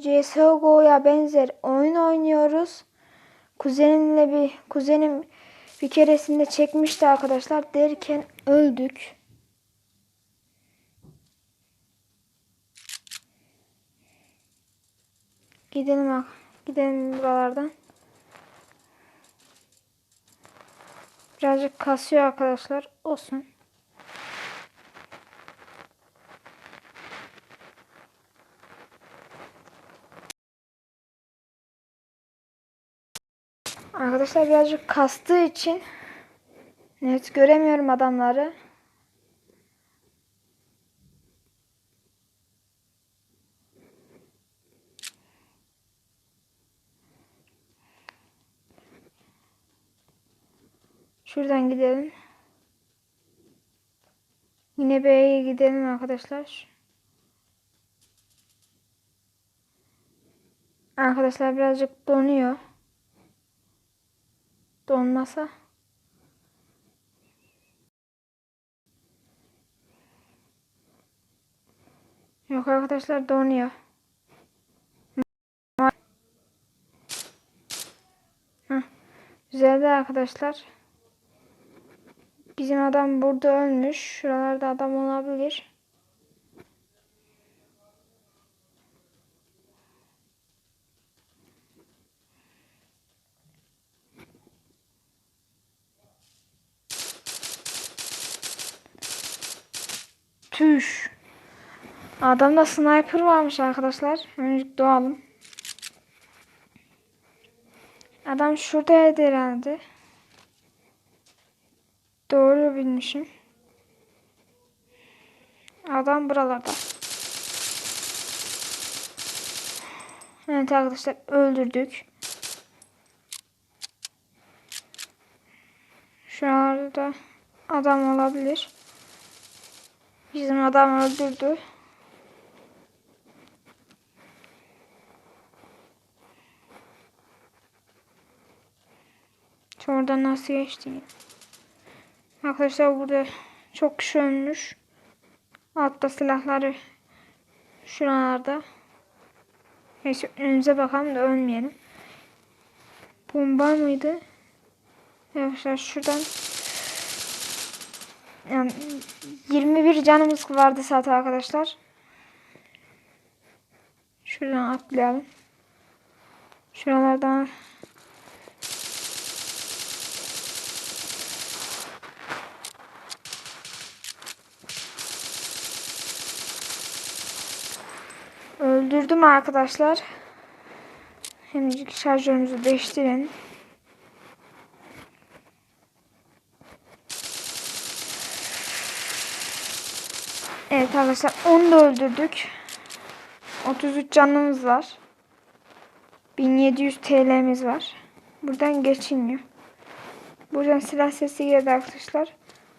CSGO'ya benzer oyun oynuyoruz. Kuzenimle bir kuzenim bir keresinde çekmişti arkadaşlar derken öldük. Gidelim bak. Gidelim buralardan. Birazcık kasıyor arkadaşlar. Olsun. Arkadaşlar birazcık kastığı için net göremiyorum adamları. Şuradan gidelim. Yine B'ye gidelim arkadaşlar. Arkadaşlar birazcık donuyor. Donmasa. Yok arkadaşlar donuyor. Heh. Güzeldi arkadaşlar. Bizim adam burada ölmüş. Şuralarda adam olabilir. Tüş. Adamda sniper varmış arkadaşlar. Önce doğalım. Adam şuradaydı herhalde. Doğru bilmişim. Adam buralarda. Evet arkadaşlar öldürdük. Şuralarda adam olabilir. Bizim adam öldürdü. Oradan nasıl geçti? Arkadaşlar burada çok kişi ölmüş. Altta silahları şuralarda. Neyse önümüze bakalım da ölmeyelim. Bomba mıydı? Arkadaşlar şuradan yani 21 canımız vardı zaten arkadaşlar. Şuradan atlayalım. Şuralardan Öldürdüm arkadaşlar. Hemencik şarjörümüzü değiştirin. Evet arkadaşlar onu da öldürdük. 33 canımız var. 1700 TL'miz var. Buradan geçilmiyor. Buradan silah sesi geldi arkadaşlar.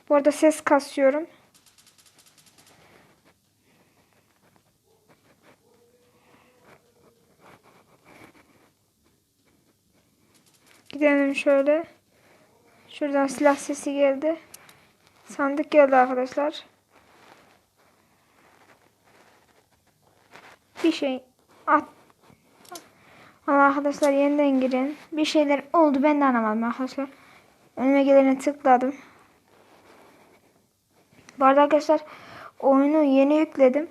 Bu arada ses kasıyorum. Gidelim şöyle. Şuradan silah sesi geldi. Sandık geldi arkadaşlar. Bir şey at. Allah arkadaşlar yeniden girin. Bir şeyler oldu ben de anlamadım arkadaşlar. Önüme geleni tıkladım. Bu arada arkadaşlar oyunu yeni yükledim.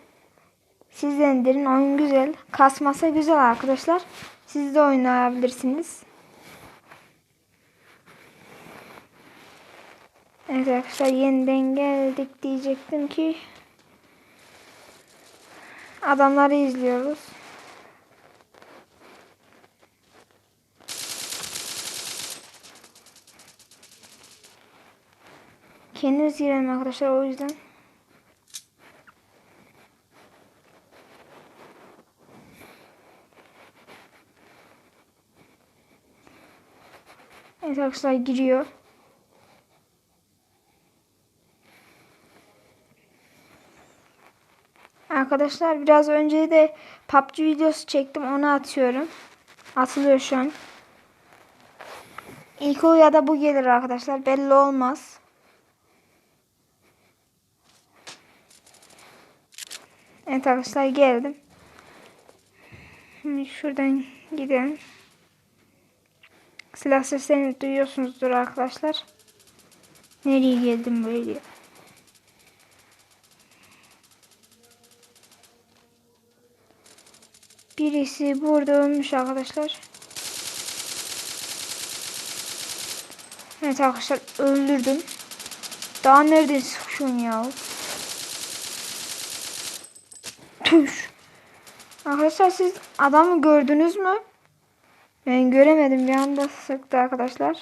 Siz de indirin. Oyun güzel. Kasmasa güzel arkadaşlar. Siz de oynayabilirsiniz. Evet arkadaşlar yeniden geldik diyecektim ki adamları izliyoruz. Kendimiz girelim arkadaşlar o yüzden. Evet arkadaşlar giriyor. Arkadaşlar biraz önce de PUBG videosu çektim. Onu atıyorum. Atılıyor şu an. İlk o ya da bu gelir arkadaşlar. Belli olmaz. Evet arkadaşlar geldim. Şimdi şuradan gidelim. Silah seslerini duyuyorsunuzdur arkadaşlar. Nereye geldim böyle? Birisi burada ölmüş arkadaşlar. Evet arkadaşlar öldürdüm. Daha nereden sıkıyorsun ya? Tüş. Arkadaşlar siz adamı gördünüz mü? Ben göremedim bir anda sıktı arkadaşlar.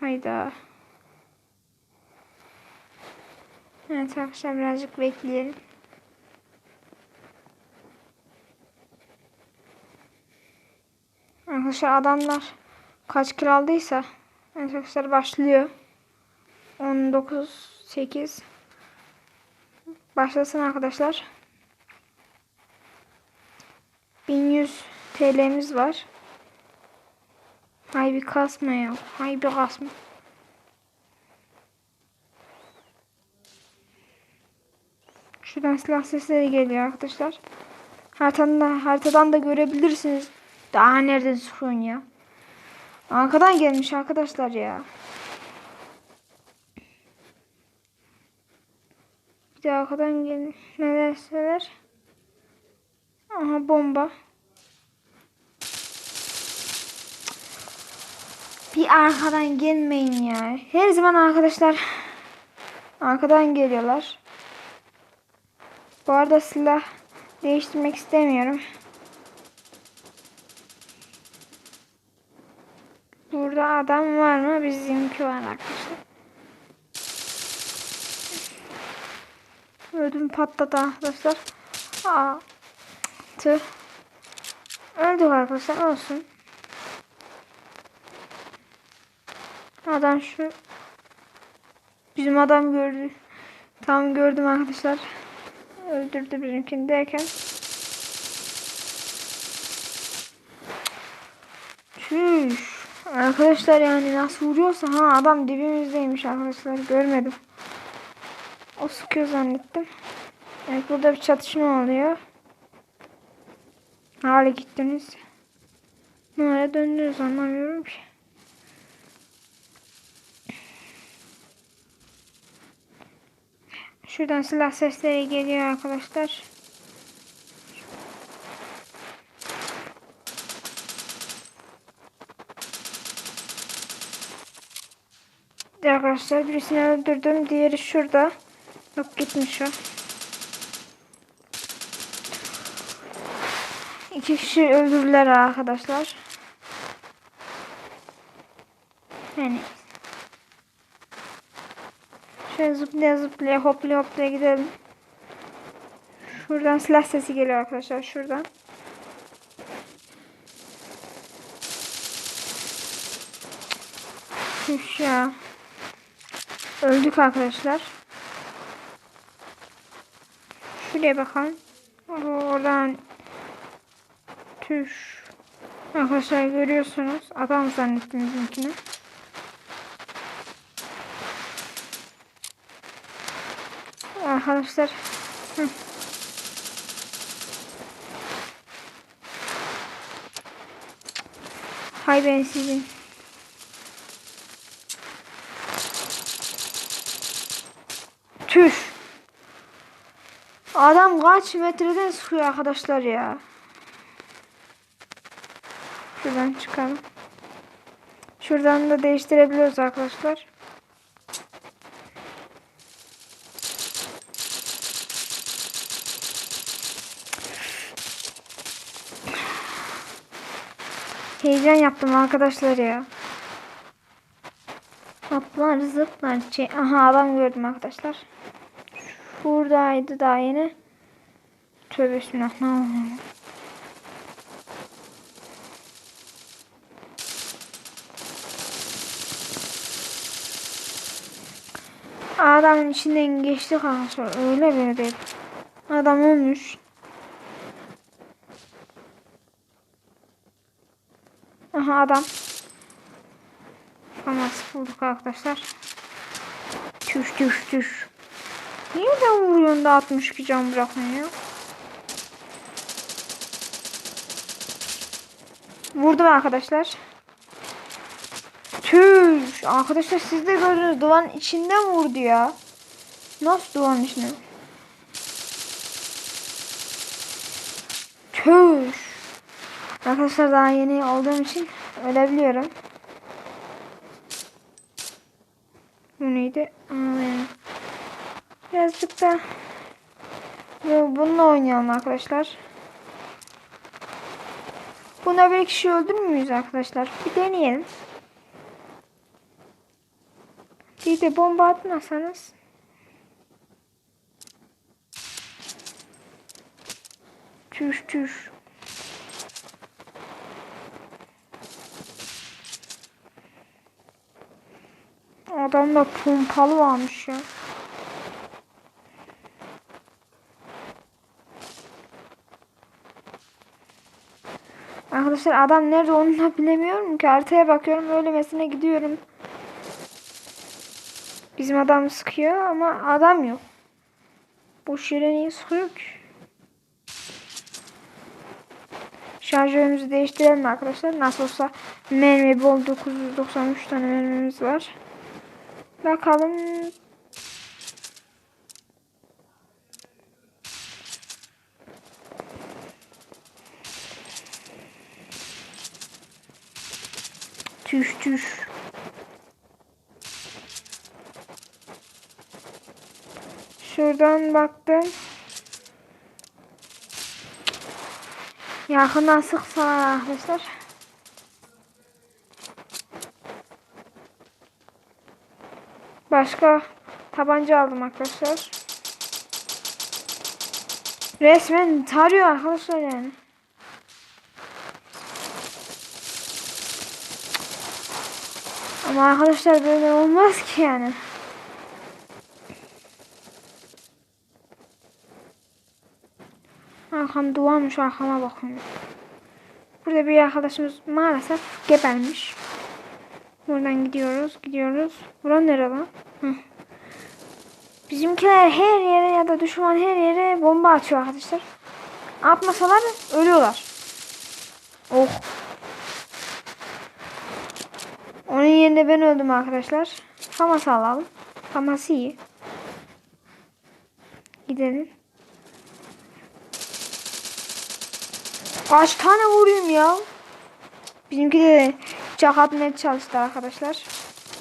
Hayda. Evet arkadaşlar birazcık bekleyelim. Arkadaşlar adamlar kaç kilo aldıysa evet arkadaşlar başlıyor. 19 8 Başlasın arkadaşlar. 1100 TL'miz var. Hay bir kasma ya. Hay bir kasma. Şuradan silah sesleri geliyor arkadaşlar. Haritadan da, haritadan da görebilirsiniz. Daha nereden sıkıyorsun ya? Arkadan gelmiş arkadaşlar ya. Bir de arkadan gel nelerseler. Aha bomba. Bir arkadan gelmeyin ya. Her zaman arkadaşlar arkadan geliyorlar. Bu arada silah değiştirmek istemiyorum. Burada adam var mı? Bizimki var arkadaşlar. Ödüm patladı arkadaşlar. Aa, tüh. Öldük arkadaşlar olsun. Adam şu bizim adam gördü. Tam gördüm arkadaşlar. Öldürdü bizimkini derken. Çüş. Arkadaşlar yani nasıl vuruyorsa ha adam dibimizdeymiş arkadaşlar görmedim. O sıkıyor zannettim. Evet burada bir çatışma oluyor. Hale gittiniz. Nereye döndünüz anlamıyorum ki. Şuradan silah sesleri geliyor arkadaşlar. Arkadaşlar birisini öldürdüm. Diğeri şurada. Yok gitmiş o. İki kişi öldürdüler arkadaşlar. Yani şöyle zıplaya zıplaya hoplaya hoplaya gidelim. Şuradan silah sesi geliyor arkadaşlar. Şuradan. Üf ya. Öldük arkadaşlar. Şuraya bakalım. Oradan tüş. Arkadaşlar görüyorsunuz. Adam zannettim bizimkini. Arkadaşlar. Hı. Hay ben sizin. Tüş. Adam kaç metreden sıkıyor arkadaşlar ya. Şuradan çıkalım. Şuradan da değiştirebiliyoruz arkadaşlar. Heyecan yaptım arkadaşlar ya. Hoplar zıplar. Şey, aha adam gördüm arkadaşlar. Şuradaydı daha yeni. Tövbe bismillah. Adamın içinden geçtik arkadaşlar. Öyle böyle değil. Adam ölmüş. Aha adam. Famas bulduk arkadaşlar. Çüş çüş çüş. Niye de vuruyorsun da 62 can bırakmıyor? Vurdum arkadaşlar. Tüş. Arkadaşlar siz de gördünüz duvarın içinden vurdu ya. Nasıl duvarın içine? Tüş. Arkadaşlar daha yeni olduğum için ölebiliyorum. Bu neydi? Birazcık da bu- bununla oynayalım arkadaşlar. Buna bir kişi öldürür arkadaşlar? Bir deneyelim. Bir de bomba atmasanız. Çüş çüş. Adamda pompalı varmış ya. Arkadaşlar adam nerede onu da bilemiyorum ki. Haritaya bakıyorum öylesine gidiyorum. Bizim adam sıkıyor ama adam yok. Bu yere niye sıkıyor ki? Şarjörümüzü değiştirelim arkadaşlar. Nasıl olsa mermi bol 993 tane mermimiz var. Bakalım. Tüş tüş. Şuradan baktım. Yakından sıksalar arkadaşlar. Başka tabanca aldım arkadaşlar. Resmen tarıyor arkadaşlar yani. Ama arkadaşlar böyle olmaz ki yani. Arkam duvarmış arkama bakıyorum. Burada bir arkadaşımız maalesef gebermiş. Buradan gidiyoruz, gidiyoruz. Buran nere lan? Bizimkiler her yere ya da düşman her yere bomba atıyor arkadaşlar. Atmasalar ölüyorlar. Oh. Onun yerine ben öldüm arkadaşlar. Famas alalım. Famas iyi. Gidelim. Kaç tane vurayım ya? Bizimki de bıçak atmaya çalıştı arkadaşlar.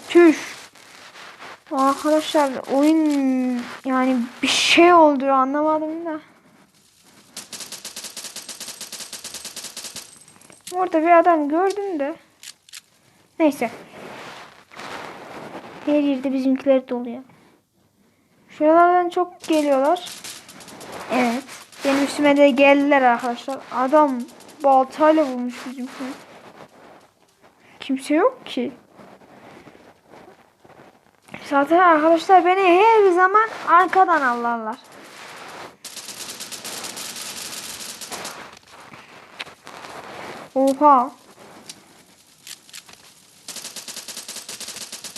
Tüş. Arkadaşlar oyun yani bir şey oldu anlamadım da. Orada bir adam gördüm de. Neyse. Her yerde bizimkiler doluyor. Şuralardan çok geliyorlar. Evet. Benim üstüme de geldiler arkadaşlar. Adam baltayla vurmuş bizimkini. Kimse yok ki. Zaten arkadaşlar beni her zaman arkadan alırlar. Oha.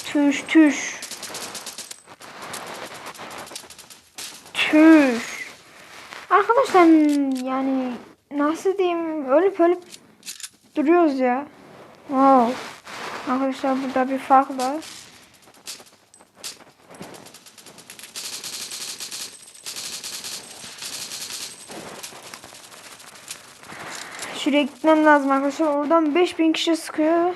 Tüş tüş. Tüş. Arkadaşlar yani nasıl diyeyim ölüp ölüp duruyoruz ya. Wow. Arkadaşlar burada bir fark var. Şuraya gitmem lazım arkadaşlar. Oradan 5000 kişi sıkıyor.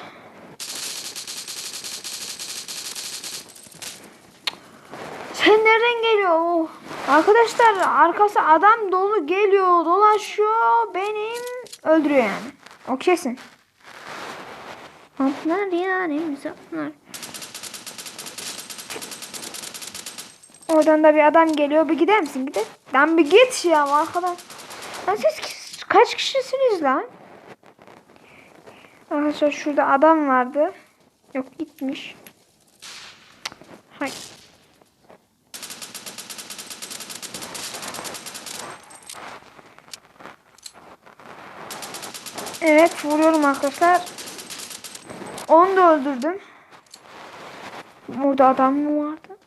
Sen nereden geliyor? Arkadaşlar arkası adam dolu geliyor, dolaşıyor. Benim öldürüyor yani. O kesin. Atlar yani atlar. Oradan da bir adam geliyor. Bir gider misin? Gider. Lan bir git ya arkadan. Lan siz kaç kişisiniz lan? Arkadaşlar şurada adam vardı. Yok gitmiş. Hay. Evet vuruyorum arkadaşlar. Onu da öldürdüm. Burada adam mı vardı?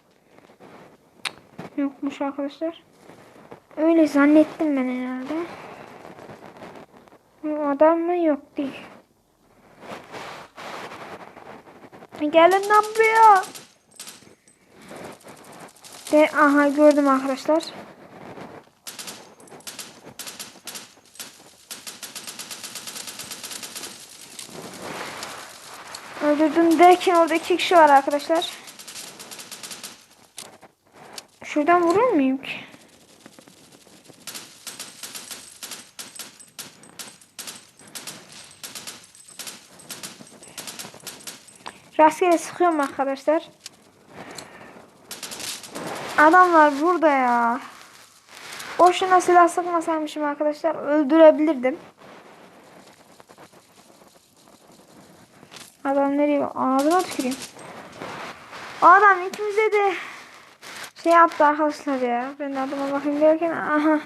Yokmuş arkadaşlar. Öyle zannettim ben herhalde. Adam mı? Yok değil. Gelin lan buraya. De aha gördüm arkadaşlar. Öldürdüm derken orada iki kişi var arkadaşlar. Şuradan vurur muyum ki? Rastgele sıkıyorum arkadaşlar. Adamlar burada ya. Boşuna silah sıkmasaymışım arkadaşlar. Öldürebilirdim. Adam nereye? Ağzına tüküreyim. Adam ikimize de şey yaptı arkadaşlar ya. Ben de adama bakayım derken aha.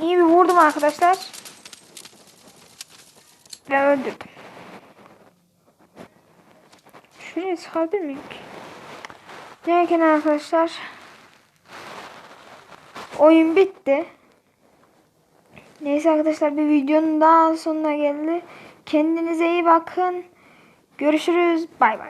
İyi bir vurdum arkadaşlar. Ve öldürdüm. Şuraya sıkabilir miyim ki? Derken arkadaşlar oyun bitti. Neyse arkadaşlar bir videonun daha sonuna geldi. Kendinize iyi bakın. Görüşürüz. Bay bay.